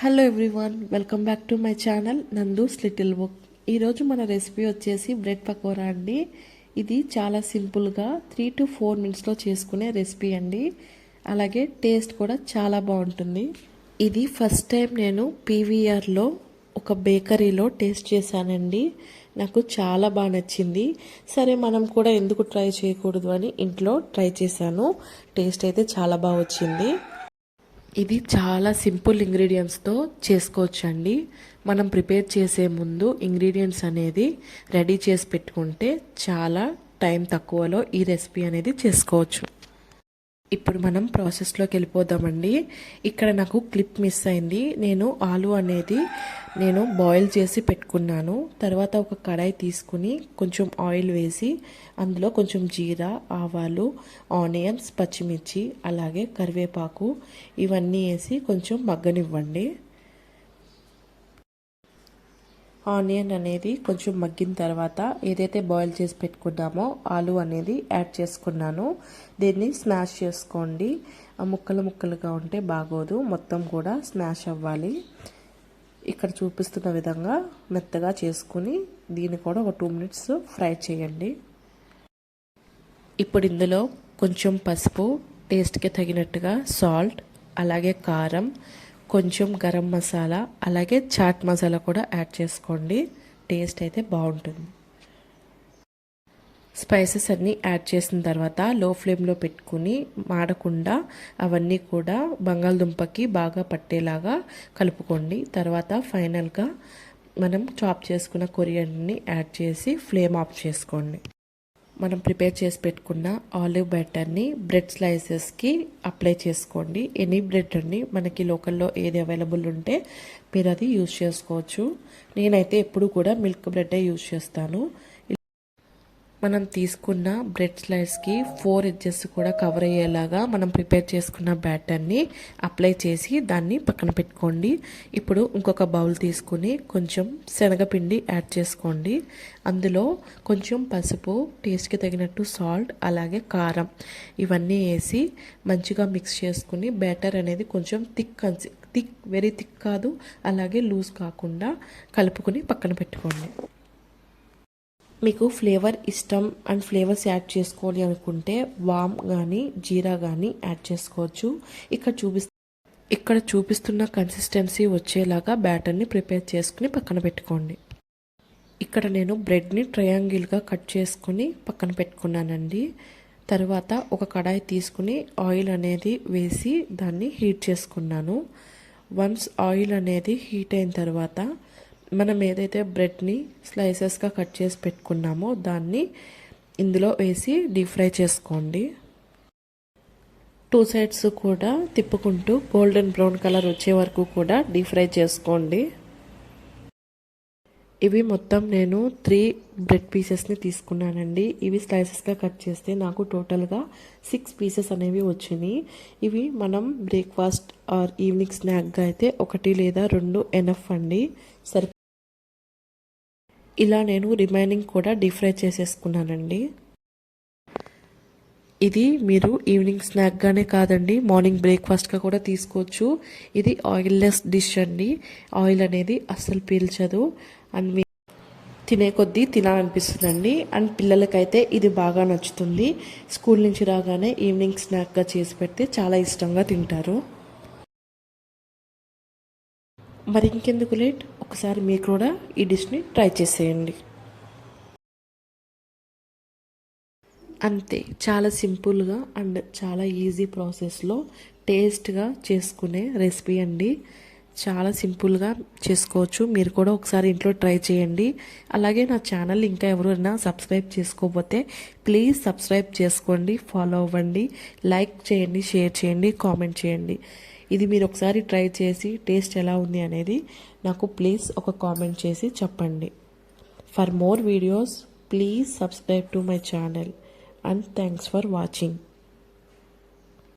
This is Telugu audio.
Hello everyone welcome back to my channel Nandu's little book ఈరోజు మన రెసిపీ వచ్చేసి బ్రెడ్ పకోరా అండి. ఇది చాలా సింపుల్గా త్రీ టు ఫోర్ మినిట్స్లో చేసుకునే రెసిపీ అండి. అలాగే టేస్ట్ కూడా చాలా బాగుంటుంది. ఇది ఫస్ట్ టైం నేను పీవీఆర్లో ఒక బేకరీలో టేస్ట్ చేశానండి. నాకు చాలా బాగా నచ్చింది. సరే మనం కూడా ఎందుకు ట్రై చేయకూడదు అని ఇంట్లో ట్రై చేశాను. టేస్ట్ అయితే చాలా బాగా వచ్చింది. ఇది చాలా సింపుల్ ఇంగ్రీడియంట్స్తో చేసుకోవచ్చండి. మనం ప్రిపేర్ చేసే ముందు ఇంగ్రీడియంట్స్ అనేది రెడీ చేసి పెట్టుకుంటే చాలా టైం తక్కువలో ఈ రెసిపీ అనేది చేసుకోవచ్చు. ఇప్పుడు మనం ప్రాసెస్లోకి వెళ్ళిపోదామండి. ఇక్కడ నాకు క్లిప్ మిస్ అయింది. నేను ఆలు అనేది నేను బాయిల్ చేసి పెట్టుకున్నాను. తర్వాత ఒక కడాయి తీసుకుని కొంచెం ఆయిల్ వేసి అందులో కొంచెం జీరా ఆవాలు ఆనియన్స్ పచ్చిమిర్చి అలాగే కరివేపాకు ఇవన్నీ వేసి కొంచెం మగ్గనివ్వండి. ఆనియన్ అనేది కొంచెం మగ్గిన తర్వాత ఏదైతే బాయిల్ చేసి పెట్టుకున్నామో ఆలు అనేది యాడ్ చేసుకున్నాను. దీన్ని స్మాష్ చేసుకోండి. ముక్కలు ముక్కలుగా ఉంటే బాగోదు. మొత్తం కూడా స్మాష్ అవ్వాలి. ఇక్కడ చూపిస్తున్న విధంగా మెత్తగా చేసుకుని దీన్ని కూడా ఒక టూ మినిట్స్ ఫ్రై చేయండి. ఇప్పుడు ఇందులో కొంచెం పసుపు టేస్ట్కి తగినట్టుగా సాల్ట్ అలాగే కారం కొంచెం గరం మసాలా అలాగే చాట్ మసాలా కూడా యాడ్ చేసుకోండి. టేస్ట్ అయితే బాగుంటుంది. స్పైసెస్ అన్నీ యాడ్ చేసిన తర్వాత లో ఫ్లేమ్లో పెట్టుకుని మాడకుండా అవన్నీ కూడా బంగాళదుంపకి బాగా పట్టేలాగా కలుపుకోండి. తర్వాత ఫైనల్గా మనం చాప్ చేసుకున్న కొరియర్ని యాడ్ చేసి ఫ్లేమ్ ఆఫ్ చేసుకోండి. మనం ప్రిపేర్ చేసి పెట్టుకున్న ఆలివ్ బ్యాటర్ని బ్రెడ్ స్లైసెస్కి అప్లై చేసుకోండి. ఎనీ బ్రెడ్ అండి మనకి లోకల్లో ఏది అవైలబుల్ ఉంటే మీరు అది యూజ్ చేసుకోవచ్చు. నేనైతే ఎప్పుడు కూడా మిల్క్ బ్రెడ్డే యూజ్ చేస్తాను. మనం తీసుకున్న బ్రెడ్ స్లైడ్స్కి ఫోర్ ఎడ్జెస్ కూడా కవర్ అయ్యేలాగా మనం ప్రిపేర్ చేసుకున్న బ్యాటర్ని అప్లై చేసి దాన్ని పక్కన పెట్టుకోండి. ఇప్పుడు ఇంకొక బౌల్ తీసుకుని కొంచెం శనగపిండి యాడ్ చేసుకోండి. అందులో కొంచెం పసుపు టేస్ట్కి తగినట్టు సాల్ట్ అలాగే కారం ఇవన్నీ వేసి మంచిగా మిక్స్ చేసుకుని బ్యాటర్ అనేది కొంచెం థిక్ కన్సి థిక్ వెరీ థిక్ కాదు అలాగే లూజ్ కాకుండా కలుపుకొని పక్కన పెట్టుకోండి. మీకు ఫ్లేవర్ ఇష్టం అండ్ ఫ్లేవర్స్ యాడ్ చేసుకోవాలి అనుకుంటే వామ్ కానీ జీరా కానీ యాడ్ చేసుకోవచ్చు. ఇక్కడ చూపిస్తు ఇక్కడ చూపిస్తున్న కన్సిస్టెన్సీ వచ్చేలాగా బ్యాటర్ని ప్రిపేర్ చేసుకుని పక్కన పెట్టుకోండి. ఇక్కడ నేను బ్రెడ్ని ట్రయాంగిల్గా కట్ చేసుకుని పక్కన పెట్టుకున్నానండి. తర్వాత ఒక కడాయి తీసుకుని ఆయిల్ అనేది వేసి దాన్ని హీట్ చేసుకున్నాను. వన్స్ ఆయిల్ అనేది హీట్ అయిన తర్వాత మనం ఏదైతే బ్రెడ్ని స్లైసెస్గా కట్ చేసి పెట్టుకున్నామో దాన్ని ఇందులో వేసి డీప్ ఫ్రై చేసుకోండి. టూ సైడ్స్ కూడా తిప్పుకుంటూ గోల్డెన్ బ్రౌన్ కలర్ వచ్చే వరకు కూడా డీప్ ఫ్రై చేసుకోండి. ఇవి మొత్తం నేను త్రీ బ్రెడ్ పీసెస్ని తీసుకున్నానండి. ఇవి స్లైసెస్గా కట్ చేస్తే నాకు టోటల్గా సిక్స్ పీసెస్ అనేవి వచ్చినాయి. ఇవి మనం బ్రేక్ఫాస్ట్ ఆర్ ఈవినింగ్ స్నాక్గా అయితే ఒకటి లేదా రెండు ఎనఫ్ అండి. సరి ఇలా నేను రిమైనింగ్ కూడా డీప్ ఫ్రై చేసేసుకున్నానండి. ఇది మీరు ఈవినింగ్ స్నాక్గానే కాదండి మార్నింగ్ బ్రేక్ఫాస్ట్గా కూడా తీసుకోవచ్చు. ఇది ఆయిల్లెస్ డిష్ అండి. ఆయిల్ అనేది అస్సలు పీల్చదు. అండ్ మీ తినే కొద్దీ తినాలనిపిస్తుందండి. అండ్ పిల్లలకైతే ఇది బాగా నచ్చుతుంది. స్కూల్ నుంచి రాగానే ఈవినింగ్ స్నాక్గా చేసి పెడితే చాలా ఇష్టంగా తింటారు. మరి ఇంకెందుకు లేట్? ఒకసారి మీరు కూడా ఈ డిష్ని ట్రై చేసేయండి. అంతే చాలా సింపుల్గా అండ్ చాలా ఈజీ ప్రాసెస్లో టేస్ట్గా చేసుకునే రెసిపీ అండి. చాలా సింపుల్గా చేసుకోవచ్చు. మీరు కూడా ఒకసారి ఇంట్లో ట్రై చేయండి. అలాగే నా ఛానల్ ఇంకా ఎవరైనా సబ్స్క్రైబ్ చేసుకోకపోతే ప్లీజ్ సబ్స్క్రైబ్ చేసుకోండి ఫాలో అవ్వండి లైక్ చేయండి షేర్ చేయండి కామెంట్ చేయండి. ఇది మీరు ఒకసారి ట్రై చేసి టేస్ట్ ఎలా ఉంది అనేది నాకు ప్లీజ్ ఒక కామెంట్ చేసి చెప్పండి. For more videos please subscribe to my channel and thanks for watching